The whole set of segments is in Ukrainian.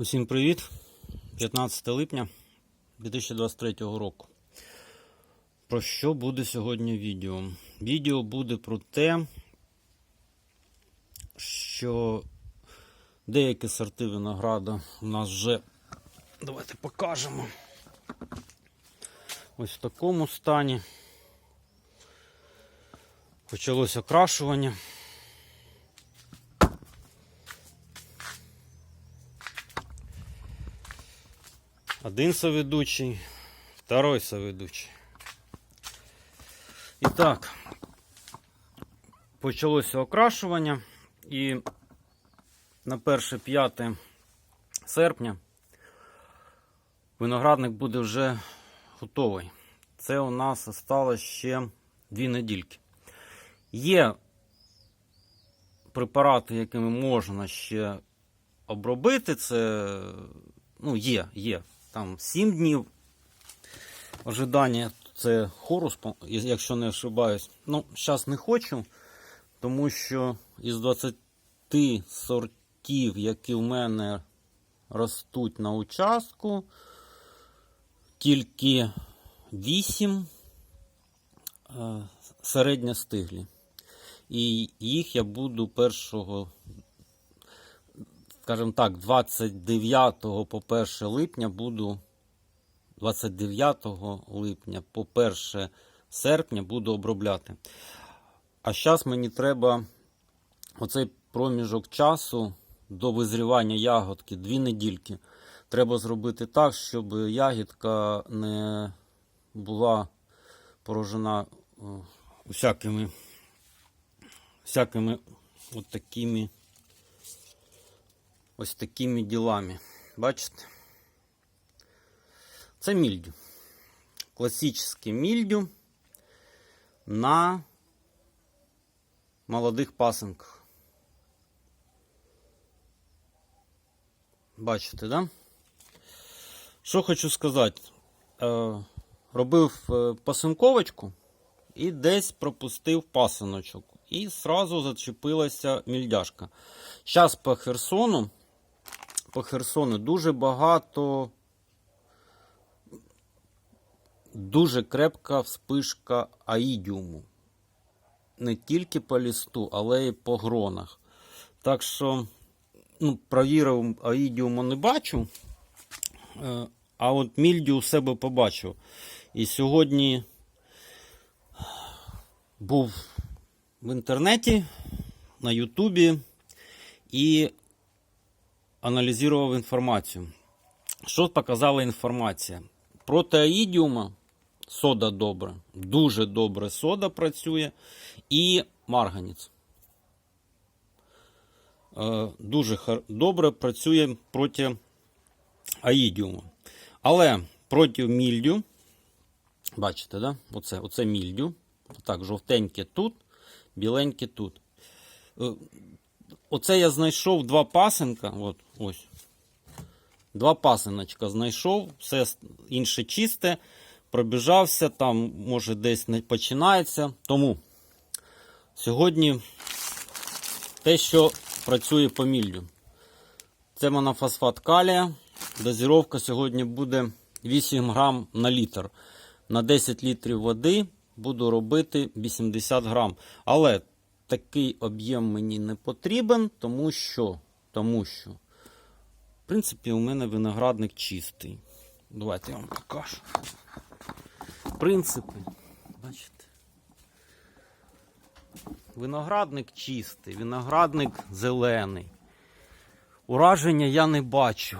Усім привіт! 15 липня 2023 року. Про що буде сьогодні відео? Відео буде про те, що деякі сорти винограда у нас вже давайте покажемо. Ось в такому стані. Почалось окрашування. Один соведущий, второй соведущий. І так, почалося окрашування і на 1-5 серпня виноградник буде вже готовий. Це у нас осталось ще дві недільки. Є препарати, якими можна ще обробити. Це ну, є, є. Там 7 днів ожидання. Це хорус, якщо не ошибаюсь. Ну, зараз не хочу, тому що із 20 сортів, які в мене ростуть на участку, тільки 8 е, середньостиглі. І їх я буду першого, скажімо так, 29 по 1 липня буду 29 липня по 1 серпня буду обробляти. А зараз мені треба оцей проміжок часу до визрівання ягодки, дві недільки. Треба зробити так, щоб ягідка не була поражена е, всякими, всякими от такими, ось такими ділами. Бачите? Це мільдю. Класичне мільдю на молодих пасинках. Бачите, да? Що хочу сказати? Е, робив е, пасинковочку і десь пропустив пасиночок. І зразу зачепилася мільдяшка. Зараз по Херсону, по Херсону дуже багато дуже крепка вспишка аїдіуму. Не тільки по лісту, але й по гронах. Так що, ну, провірив, аїдіуму не бачу. е, А от мільдю у себе побачив. І сьогодні був в інтернеті, на Ютубі і аналізував інформацію. Що показала інформація? Проти аїдіума сода добре, дуже добре сода працює і марганіц. Е, Дуже добре працює проти аїдіуму. Але проти мільдю, бачите, да? оце, оце мільдю. Так, жовтеньке тут, біленьке тут. Е, Оце я знайшов два пасенка. От, ось. Два пасиночка знайшов, все інше чисте. Пробіжався, там, може, десь не починається. Тому сьогодні те, що працює по міллю. Це монофосфат калія. Дозіровка сьогодні буде 8 грам на літр. На 10 літрів води буду робити 80 грам. Але такий об'єм мені не потрібен, тому що, тому що принципі, у мене виноградник чистий. Давайте я вам покажу. Принципи, бачите. Виноградник чистий, виноградник зелений. Ураження я не бачу.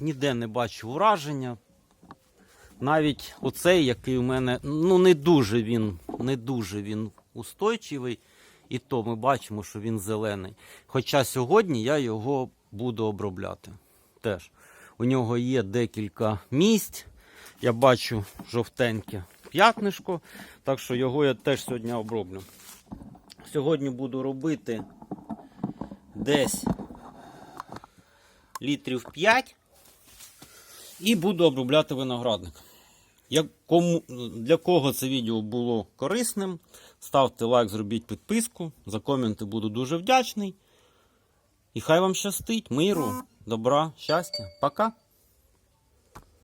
Ніде не бачу ураження. Навіть оцей, який у мене, ну не дуже він, не дуже він устойчивий. І то ми бачимо, що він зелений. Хоча сьогодні я його буду обробляти. Теж. У нього є декілька місць. Я бачу жовтеньке п'ятнишко, так що його я теж сьогодні оброблю. Сьогодні буду робити десь літрів 5 і буду обробляти виноградник. Як кому, для кого це відео було корисним, ставте лайк, зробіть підписку. За коменти буду дуже вдячний. І хай вам щастить, миру, добра, щастя. Пока.